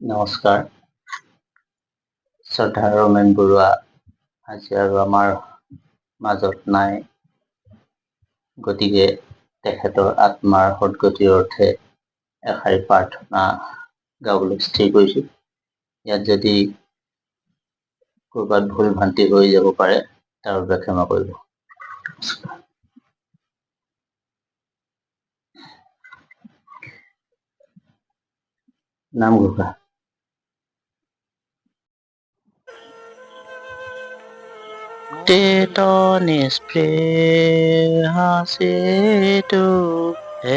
নমস্কাৰ। শ্ৰদ্ধা ৰমেন বৰুৱা আজি আৰু আমাৰ মাজত নাই। গতিকে তেখেতৰ আত্মাৰ সদগতিৰ অৰ্থে এষাৰি প্ৰাৰ্থনা গাবলৈ স্থিৰ কৰিছোঁ। ইয়াত যদি ক'ৰবাত ভুল ভ্ৰান্তি হৈ যাব পাৰে তাৰ বাবে ক্ষমা কৰিব। নমস্কাৰ। নামঘোষা তেত নিস্পৃহাসিতু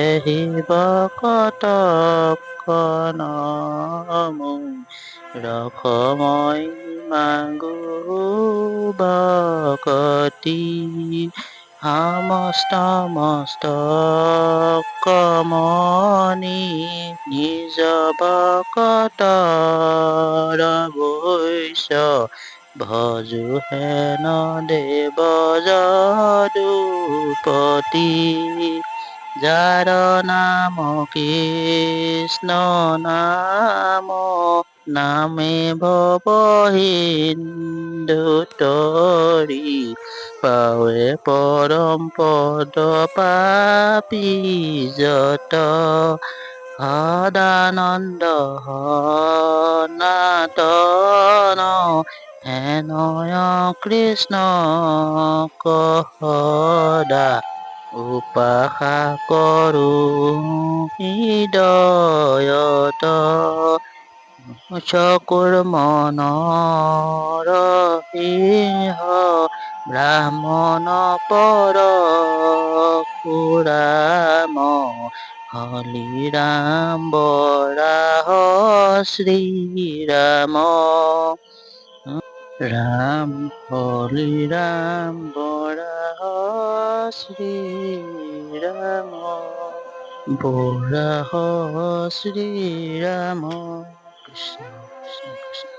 এহিব কতকনমু ৰসময় মাগো বকতি সমস্ত মস্ত কমনি নিজ বকত বৈশ্য ভজু হেন দেৱ যদুপতি যাৰ নাম কৃষ্ণ নাম, নামে ভৱ হিন্দুতৰি পাৱে পৰম পদ পাপী যত। সদানন্দ সনাতন কৃষ্ণ কহদা উপাসা কৰো হৃদয়ত চকুৰ মনৰ সিংহ ব্ৰাহ্মণ পৰ পুৰাম হলিৰাম বৰাহ শ্ৰীৰাম ৰাম হলিৰাম শ্রী রাম বৰাহ শ্রী রাম। কৃষ্ণ কৃষ্ণ কৃষ্ণ।